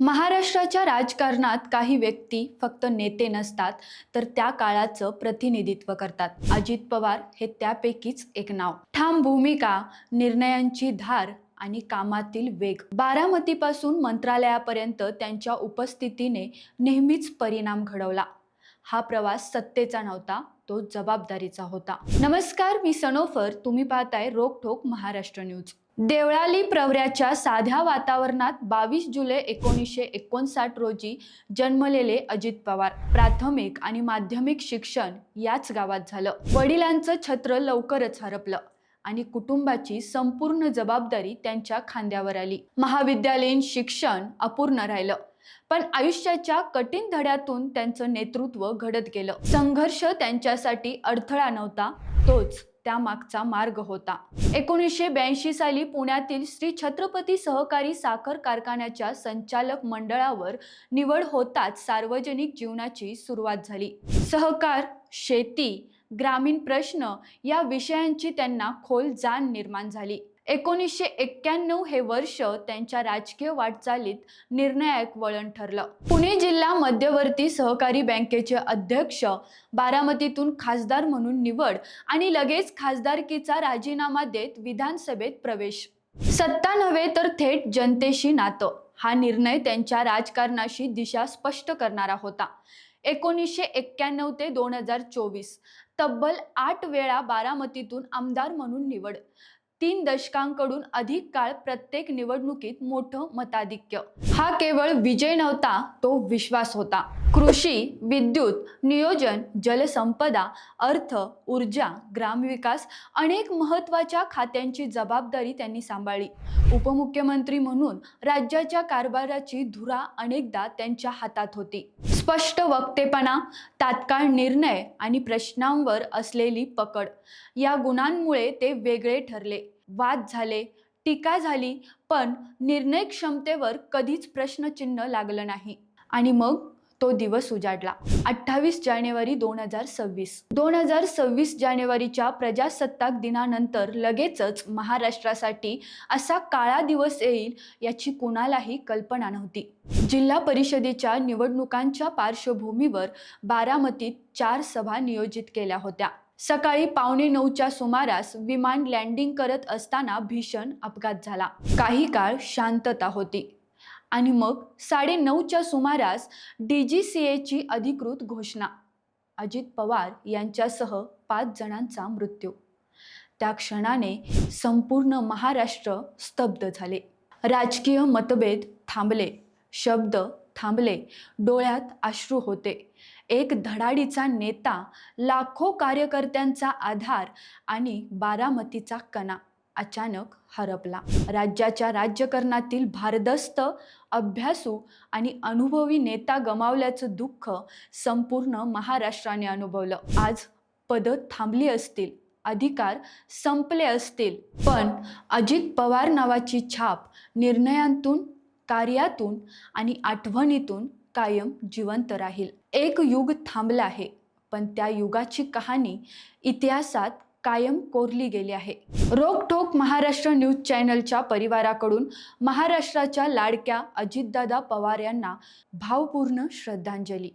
महाराष्ट्राच्या राजकारणात काही व्यक्ती फक्त नेते नसतात तर त्या काळाचं प्रतिनिधित्व करतात. अजित पवार हे त्यापैकीच एक नाव. ठाम भूमिका निर्णयांची धार आणि कामातील वेग. बारामतीपासून मंत्रालयापर्यंत त्यांच्या उपस्थितीने नेहमीच परिणाम घडवला. हा प्रवास सत्तेचा नव्हता तो जबाबदारीचा होता. नमस्कार मी सनोफर तुम्ही पाहताय रोकठोक महाराष्ट्र न्यूज. देवळाली प्रवऱ्याच्या साध्या वातावरणात बावीस जुलै एकोणीसशे एकोणसाठ रोजी जन्मलेले अजित पवार. प्राथमिक आणि माध्यमिक शिक्षण याच गावात झालं. वडिलांचं छत्र लवकरच हरपलं आणि कुटुंबाची संपूर्ण जबाबदारी त्यांच्या खांद्यावर आली. महाविद्यालयीन शिक्षण अपूर्ण राहिलं. पण आयुष्याच्या कठीण धड्यातून त्यांचं नेतृत्व घडत गेलं. संघर्ष त्यांच्यासाठी अडथळा नव्हता तोच त्यामागचा मार्ग होता. एकोणीसशे ब्याऐंशी साली पुण्यातील श्री छत्रपती सहकारी साखर कारखान्याच्या संचालक मंडळावर निवड होताच सार्वजनिक जीवनाची सुरुवात झाली. सहकार शेती ग्रामीण प्रश्न या विषयांची त्यांना खोल जाण निर्माण झाली. एकोणीसशे एक्क्याण्णव हे वर्ष त्यांच्या राजकीय वाटचालीत निर्णायक वळण ठरलं. पुणे जिल्हा मध्यवर्ती सहकारी बँकेचे अध्यक्ष बारामतीतून खासदार म्हणून निवड आणि लगेच खासदारकीचा राजीनामा देत विधानसभेत प्रवेश. सत्ता नव्हे तर थेट जनतेशी नातं. हा निर्णय त्यांच्या राजकारणाशी दिशा स्पष्ट करणारा होता. एकोणीसशे एक्क्याण्णव ते दोन हजार चोवीस तब्बल आठ वेळा बारामतीतून आमदार म्हणून निवड. तीन दशकांकडून अधिक काळ प्रत्येक निवडणुकीत मोठं मताधिक्य. हा केवळ विजय नव्हता तो विश्वास होता. कृषी विद्युत नियोजन जलसंपदा अर्थ ऊर्जा ग्रामविकास अनेक महत्त्वाच्या खात्यांची जबाबदारी त्यांनी सांभाळली. उपमुख्यमंत्री म्हणून राज्याच्या कारभाराची धुरा अनेकदा त्यांच्या हातात होती. स्पष्ट वक्तेपणा तात्काळ निर्णय आणि प्रश्नांवर असलेली पकड. या गुणांमुळे ते वेगळे ठरले. वाद झाले टीका झाली पण निर्णय क्षमतेवर कधीच प्रश्नचिन्ह लागलं नाही. आणि मग? तो दिवस उजाडला. अठ्ठावीस जानेवारी दोन हजार सव्वीस. दोन हजार सव्वीस जानेवारीच्या प्रजासत्ताक दिनानंतर लगेचच महाराष्ट्रासाठी असा काळा दिवस येईल याची कुणालाही कल्पना नव्हती. जिल्हा परिषदेच्या निवडणुकांच्या पार्श्वभूमीवर बारामतीत चार सभा नियोजित केल्या होत्या. सकाळी पावणे नऊच्या सुमारास विमान लँडिंग करत असताना भीषण अपघात झाला. काही काळ शांतता होती. आणि मग साडेनऊच्या सुमारास डी जी सी एची अधिकृत घोषणा. अजित पवार यांच्यासह पाच जणांचा मृत्यू. त्या क्षणाने संपूर्ण महाराष्ट्र स्तब्ध झाले. राजकीय मतभेद थांबले. शब्द थांबले. डोळ्यात अश्रू होते. एक धडाडीचा नेता लाखो कार्यकर्त्यांचा आधार आणि बारामतीचा कणा. अचानक हरपला. राज्याच्या राज्यकरणातील भारदस्त अभ्यासू आणि अनुभवी नेता गमावल्याचं दुःख संपूर्ण महाराष्ट्राने अनुभवलं. आज पदं थांबली असतील अधिकार संपले असतील पण अजित पवार नावाची छाप निर्णयांतून कार्यातून आणि आठवणीतून कायम जिवंत राहील. एक युग थांबलं आहे पण त्या युगाची कहाणी इतिहासात कायम कोरली गेली आहे. रोकठोक महाराष्ट्र न्यूज चॅनलच्या परिवाराकडून महाराष्ट्राच्या लाडक्या अजितदादा पवार यांना भावपूर्ण श्रद्धांजली.